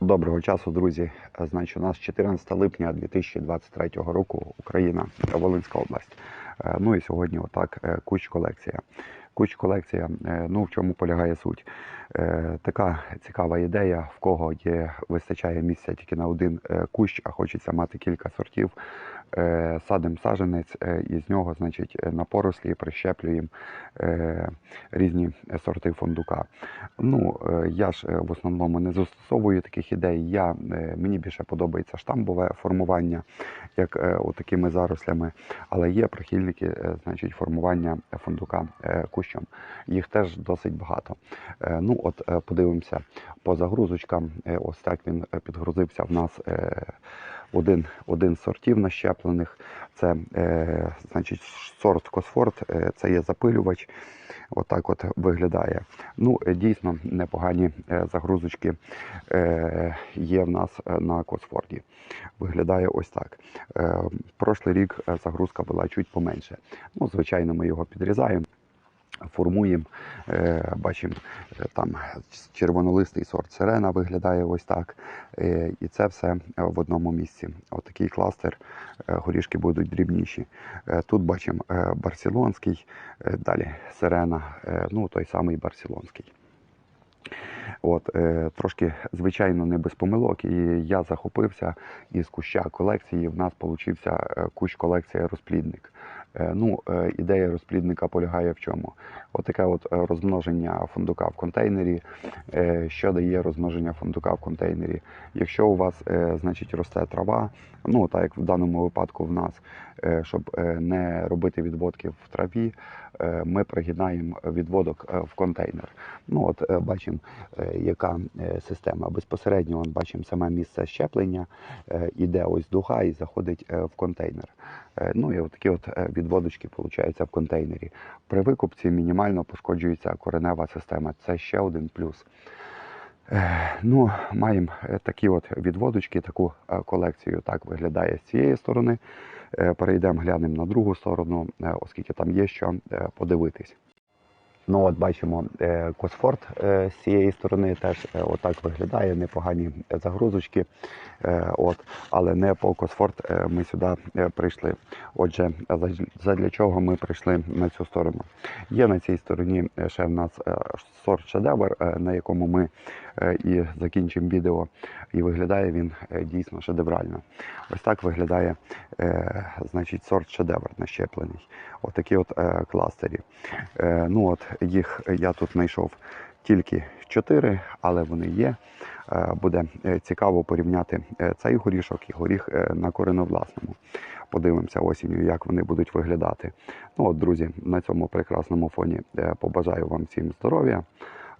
Доброго часу, друзі. Значить, у нас 14 липня 2023 року Україна, Волинська область. Е, Ну і сьогодні отак е, куч колекція. Куч колекція. е, Ну в чому полягає суть? Е, Така цікава ідея, в кого є вистачає місця тільки на один е, кущ, а хочеться мати кілька сортів. Е, Садимо саженець, е, і з нього, значить, е, на порослі прищеплюємо різні сорти фундука. Ну, я ж в основному не застосовую таких ідей. Я, мені більше подобається штамбове формування, як такими зарослями, але є прихильники значить, формування фундука кущом. Їх теж досить багато. Ну, от подивимося по загрузочкам. Ось так він підгрузився в нас. Один, один сортів нащеплених. Це е, значить сорт Косфорд, е, це є запилювач. Отак от виглядає. Ну, е, дійсно непогані е, загрузочки е, є в нас на Косфорді. Виглядає ось так. Прошлий рік загрузка була чуть поменше. Ну, звичайно, ми його підрізаємо. Формуємо, е, бачимо е, там червонолистий сорт сирена виглядає ось так. Е, І це все в одному місці. Отакий кластер, горішки будуть дрібніші. Тут бачимо барселонський, далі сирена, ну той самий барселонський. От, трошки, звичайно, не без помилок, і я захопився із куща колекції. В нас получився кущ колекція розплідник. Е, ну, е, ідея розплідника полягає в чому? Отаке от е, розмноження фундука в контейнері. Що дає розмноження фундука в контейнері? Якщо у вас, значить, росте трава, ну так як в даному випадку в нас, щоб не робити відводки в траві, ми пригинаємо відводок в контейнер. Ну от бачимо, яка система. Безпосередньо от бачимо саме місце щеплення, іде ось дуга і заходить в контейнер. Ну і от такі от відводочки получаються в контейнері. При викупці мінімально пошкоджується коренева система. Це ще один плюс. Е, Ну, маємо е, такі от відводочки, таку е, колекцію. Так виглядає з цієї сторони. Перейдемо, глянемо на другу сторону, оскільки там є що подивитись. Ну, от бачимо е, Косфорд е, з цієї сторони теж е, отак виглядає, непогані загрузочки. От, але не по Косфорд ми сюди прийшли. Отже, задля чого ми прийшли на цю сторону? Є на цій стороні ще в нас сорт шедевр, на якому ми і закінчимо відео. І виглядає він дійсно шедеврально. Ось так виглядає значить, сорт шедевр нащеплений. Отакі от е, кластері. Ну от їх я тут знайшов тільки чотири, але вони є. Е, буде е, цікаво порівняти е, цей горішок і горіх на кореновласному. Подивимося осінню, як вони будуть виглядати. Ну от, друзі, на цьому прекрасному фоні побажаю вам всім здоров'я,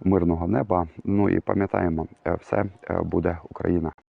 мирного неба. Ну і пам'ятаємо, все буде Україна.